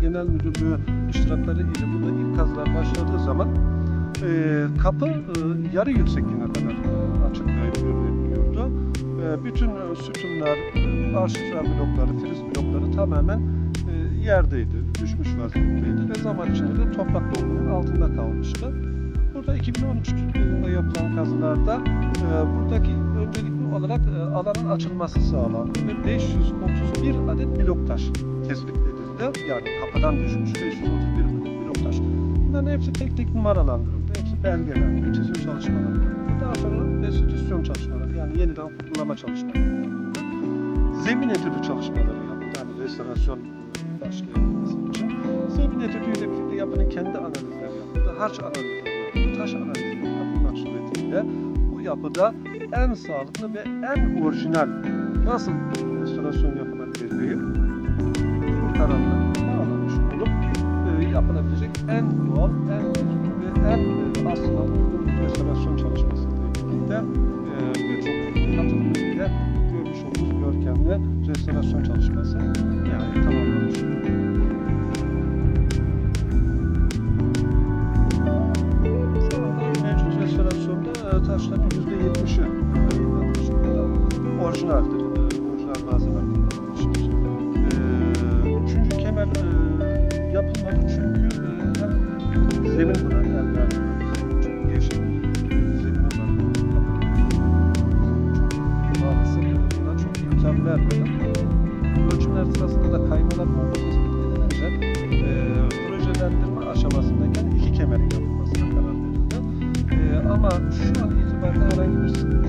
Genel Müdürlüğü iştirakları ile burada ilk kazılar başladığı zaman e, kapı e, yarı yüksekliğine kadar e, açık görülüyordu. E, bütün e, sütunlar, e, arşitrar blokları, friz blokları tamamen e, yerdeydi, düşmüş vaziyetteydi ve zaman içinde de toprak dolgunun altında kalmıştı. Burada 2013 yılında yapılan kazılarda e, buradaki öncelikli olarak e, alanın açılması sağlandı ve 531 adet blok taş tespit edildi. Yani kapıdan düşmüş 531 adet blok taş. Bunların hepsi tek tek numaralandırıldı. Hepsi belgelendi. Çizim çalışmaları yapıldı. Daha sonra restitüsyon çalışmaları yani yeniden kurulama çalışmaları yapıldı. Zemin etüdü çalışmaları yapıldı. Yani restorasyon başlayabilmesi için. Zemin etüdüyle birlikte yapının kendi analizleri yapıldı. Harç analizleri yapıldı. Taş analizleri yapılmak suretiyle bu yapıda en sağlıklı ve en orijinal nasıl restorasyon yapılabileceği bu kararla bağlanmış olup e, yapılabilecek en doğal, en ve en e, aslında uygun restorasyon çalışmasıyla birlikte e, birçok katılımcı ile görmüş olduğumuz görkemli restorasyon çalışması yani tamamlanmış. Mevcut restorasyonda e, taşların %70'i e, orijinaldir.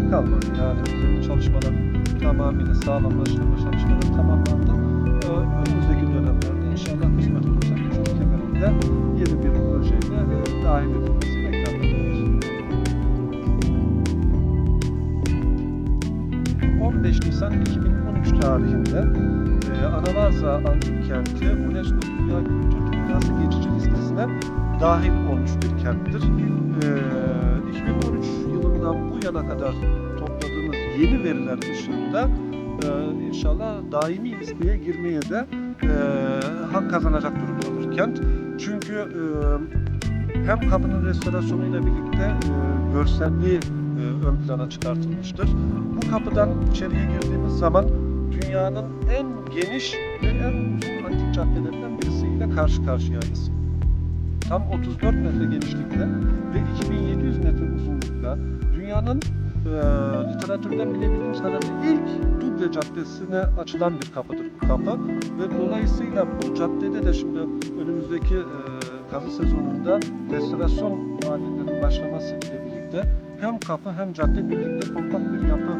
Kalmadı. Yani zemin çalışmaları tamamıyla sağlamlaştırma çalışmaları tamamlandı. E, önümüzdeki dönemlerde inşallah kısmet olursa üçüncü kemerin de yeni bir projeyle e, dahil edilmesi beklenmektedir. 15 Nisan 2013 tarihinde e, Anavarza Antik Kenti UNESCO Dünya Kültür Mirası geçici listesine dahil olmuş bir kenttir. E, 2013 yılından bu yana kadar topladığımız yeni veriler dışında e, inşallah daimi listeye girmeye de e, hak kazanacak durumdadır kent. Çünkü e, hem kapının restorasyonuyla birlikte e, görselliği e, ön plana çıkartılmıştır. Bu kapıdan içeriye girdiğimiz zaman dünyanın en geniş ve en uzun antik caddelerinden birisiyle karşı karşıyayız. Tam 34 metre genişlikte dünyanın e, literatürden bilebildiğimiz kadarıyla ilk duble caddesine açılan bir kapıdır bu kapı ve dolayısıyla bu caddede de şimdi önümüzdeki e, kazı sezonunda restorasyon faaliyetlerinin başlaması ile birlikte hem kapı hem cadde birlikte kompakt bir yapı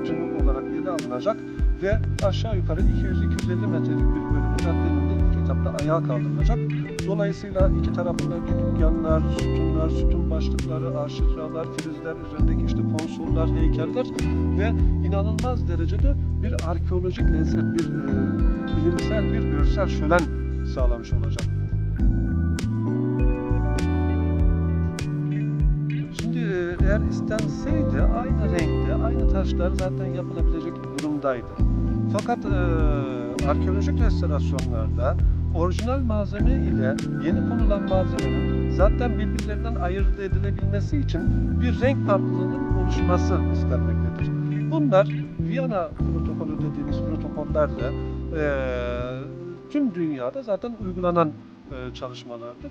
bütünü olarak ele alınacak ve aşağı yukarı 200-250 metrelik bir bölümü caddenin de ilk etapta ayağa kaldırılacak. Dolayısıyla iki tarafındaki dükkanlar, sütunlar, sütun başlıkları, arşitralar, filizler, üzerindeki işte konsollar, heykeller ve inanılmaz derecede bir arkeolojik lezzet, bir e, bilimsel bir görsel şölen sağlamış olacak. Şimdi e, eğer istenseydi aynı renkte, aynı taşlar zaten yapılabilecek durumdaydı. Fakat e, arkeolojik restorasyonlarda orijinal malzeme ile yeni konulan malzemenin zaten birbirlerinden ayırt edilebilmesi için bir renk farklılığının oluşması istenmektedir. Bunlar Viyana protokolü dediğimiz protokollerle e, tüm dünyada zaten uygulanan e, çalışmalardır.